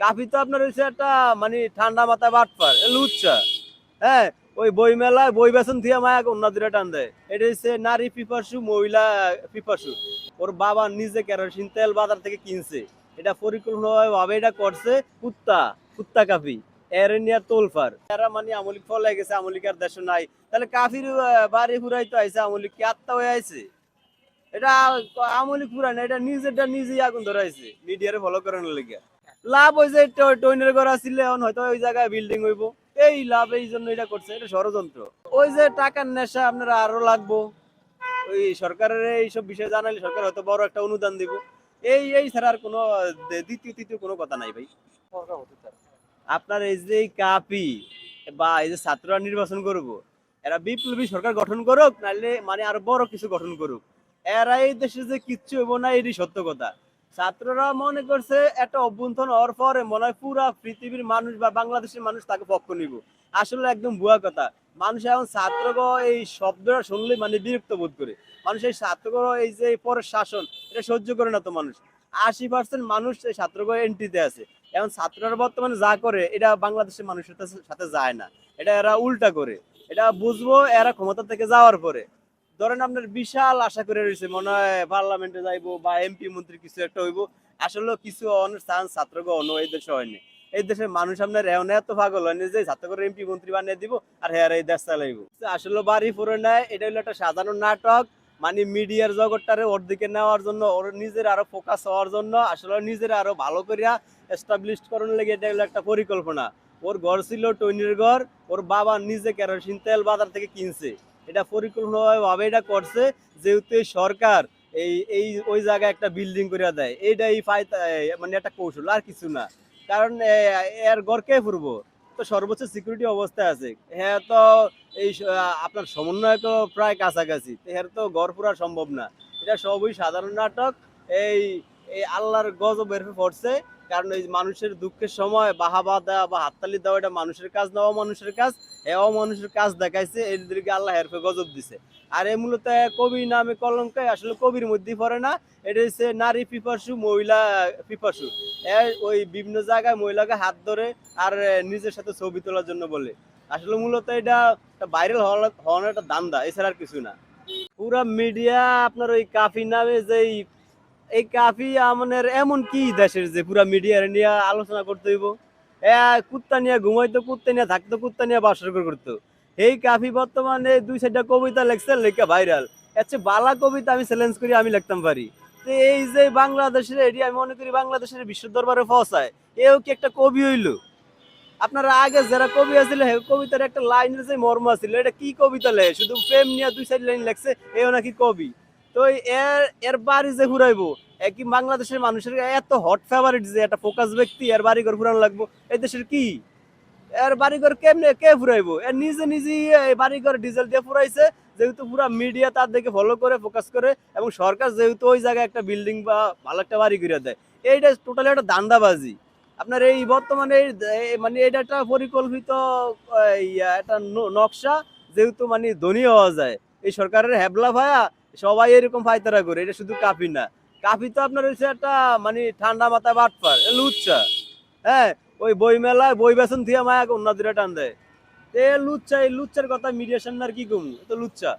কাফি তো আপনার হচ্ছে একটা মানে ঠান্ডা মাথায় বাটপার লুচ্ছা হ্যাঁ ওই বই মেলায় বই বেসন দিয়ে মায়াকে অন্য দূরে টান দেয়। এটা হচ্ছে নারী পিপাসু, মহিলা পিপাসু। ওর বাবা নিজে কেরোসিন তেল বাজার থেকে কিনছে। এটা পরিকল্পনা ভাবে এটা করছে কুত্তা কুত্তা কাফি। এর নিয়ে তোলফার। এরা মানে আমলিক ফলে গেছে আমলিকার দেশ নাই। তাহলে কাফির বাড়ি ফুরাই তো আইছে, আমলিক কি আত্মা হয়ে আইছে? এটা আমলিক ফুরাই না, এটা নিজেরটা নিজেই আগুন ধরাইছে। মিডিয়ারে ফলো করানোর লেগে লাভ হয়েছে টইনের ঘর আসলে এখন হয়তো ওই জায়গায় বিল্ডিং হইব। এই লাভ এই জন্য এটা করছে, এটা ষড়যন্ত্র। ওই যে টাকার নেশা আপনারা আরও লাগবো। ওই সরকারের এইসব বিষয় জানালে সরকার হয়তো বড় একটা অনুদান দিব। এই এই ছাড়া আর কোনো দ্বিতীয় তৃতীয় কোনো কথা নাই ভাই। আপনার এই যে কাপি বা এই যে ছাত্ররা নির্বাচন করব, এরা বিপ্লবী সরকার গঠন করুক নাহলে মানে আরও বড় কিছু গঠন করুক। এরা এই দেশে যে কিচ্ছু হইব না এটি সত্য কথা। ছাত্ররা মনে করছে একটা অভ্যন্তর হওয়ার পরে মনে হয় পুরা পৃথিবীর মানুষ বা বাংলাদেশের মানুষ তাকে পক্ষ নিব। আসলে একদম ভুয়া কথা। মানুষ এখন ছাত্রগ এই শব্দটা শুনলে মানে বিরক্ত বোধ করে। মানুষ এই ছাত্রগ এই যে পরের শাসন, এটা সহ্য করে না তো মানুষ। আশি পার্সেন্ট মানুষ এই ছাত্রগ এন্ট্রিতে আছে। এখন ছাত্ররা বর্তমানে যা করে, এটা বাংলাদেশের মানুষের সাথে যায় না। এটা এরা উল্টা করে। এটা বুঝব এরা ক্ষমতা থেকে যাওয়ার পরে। ধরেন আপনার বিশাল আশা করে রয়েছে, মনে হয় পার্লামেন্টে যাইবো বা এমপি মন্ত্রী কিছু একটা হইব। আসলে কিছু অনেক চান্স ছাত্রকে অন্য এই দেশে হয়নি এই দেশের মানুষ আপনার এমন এত পাগল হয়নি যে ছাত্রকে এমপি মন্ত্রী বানিয়ে দিব আর হ্যাঁ এই দেশ চালাইব। আসলে বাড়ি পড়ে নেয় এটা হলো একটা সাধারণ নাটক। মানে মিডিয়ার জগৎটারে ওর দিকে নেওয়ার জন্য, ওর নিজের আরও ফোকাস হওয়ার জন্য আসলে নিজের আরও ভালো করিয়া এস্টাবলিশ করার লেগে এটা হলো একটা পরিকল্পনা। ওর ঘর ছিল টৈনির ঘর, ওর বাবা নিজে কেরোসিন তেল বাজার থেকে কিনছে। এটা পরিকল্পনা ভাবে এটা করছে, যেহেতু সরকার এই এই, ওই জায়গায় একটা বিল্ডিং করে দেয়। এইটাই মানে একটা কৌশল, আর কিছু না। কারণ এর ঘর কে ফুরবো তো সর্বোচ্চ সিকিউরিটি অবস্থায় আছে। হ্যাঁ তো এই আপনার সমন্বয় তো প্রায় কাছাকাছি। এর তো গড় পুরা সম্ভব না। এটা সবই সাধারণ নাটক। এই আল্লাহর গজব বের পড়ছে। কারণ এই মানুষের দুঃখের সময় বাহাবা দেওয়া বা হাততালি দেওয়া, এটা মানুষের কাজ না মানুষের কাজ। এও মানুষের কাজ দেখাইছে এদেরকে আল্লাহ হেরফে গজব দিছে। আর এ মূলত কবি নামে কলঙ্ক আসলে কবির মধ্যেই পড়ে না, এটা হচ্ছে নারী পিপাসু, মহিলা পিপাসু। ওই বিভিন্ন জায়গায় মহিলাকে হাত ধরে আর নিজের সাথে ছবি তোলার জন্য বলে। আসলে মূলত এটা ভাইরাল হওয়ার একটা দান্দা এছাড়া আর কিছু না। পুরা মিডিয়া আপনার ওই কাফি নামে যে এই- কাফি আমাদের এমন কি দেশের যে পুরা মিডিয়ার নিয়ে আলোচনা করতে হইব? কুত্তা নিয়ে ঘুমাইতো, কুত্তা নিয়ে থাকতো, কুত্তা নিয়ে বাসর করতো। এই কাফি বর্তমানে দুই চারটা কবিতা লেখছে, লেখা ভাইরাল বালা কবিতা আমি চ্যালেঞ্জ করি, আমি লিখতাম পারি। তো এই যে বাংলাদেশের এটি, আমি মনে করি বাংলাদেশের বিশ্ব দরবারে পৌঁছায় এও কি একটা কবি হইল? আপনারা আগে যারা কবি আছিল কবিতার একটা লাইনের যে মর্ম আছিল, এটা কি কবিতা লেখে শুধু প্রেম নিয়ে দুই চার লাইন লেখছে, এও নাকি কবি? তো এর এর বাড়ি যে ঘুরাইবো এ কি বাংলাদেশের মানুষের এত হট ফেভারিট যে একটা ফোকাস ব্যক্তি, এর বাড়ি ঘর ঘুরানো লাগবো? এই দেশের কি? এর বাড়িঘর কেমনে, কে ফুরাইবো এর নিজে নিজেই এই বাড়িঘর ডিজেল দিয়ে ফুরাইছে, যেহেতু পুরা মিডিয়া তার দিকে ফলো করে ফোকাস করে, এবং সরকার যেহেতু ওই জায়গায় একটা বিল্ডিং বা ভালো একটা বাড়ি করে দেয়। এইটা টোটালি একটা দান্দাবাজি। আপনার এই বর্তমানে মানে এটা একটা পরিকল্পিত একটা নকশা, যেহেতু মানে ধনী হওয়া যায়। এই সরকারের হ্যাবলা ভায়া সবাই এরকম ফাইতারা করে, এটা শুধু কাফি না। কাফি তো আপনার হচ্ছে একটা মানে ঠান্ডা মাথায় বাটপার লুচ্ছা হ্যাঁ ওই বই মেলায় বই বেসন দিয়ে মায়া অন্য দূরে টান দেয়। এ লুচ্চা, এই লুচ্চার কথা মিডিয়া সামনে আর কি কমু? তো লুচ্চা।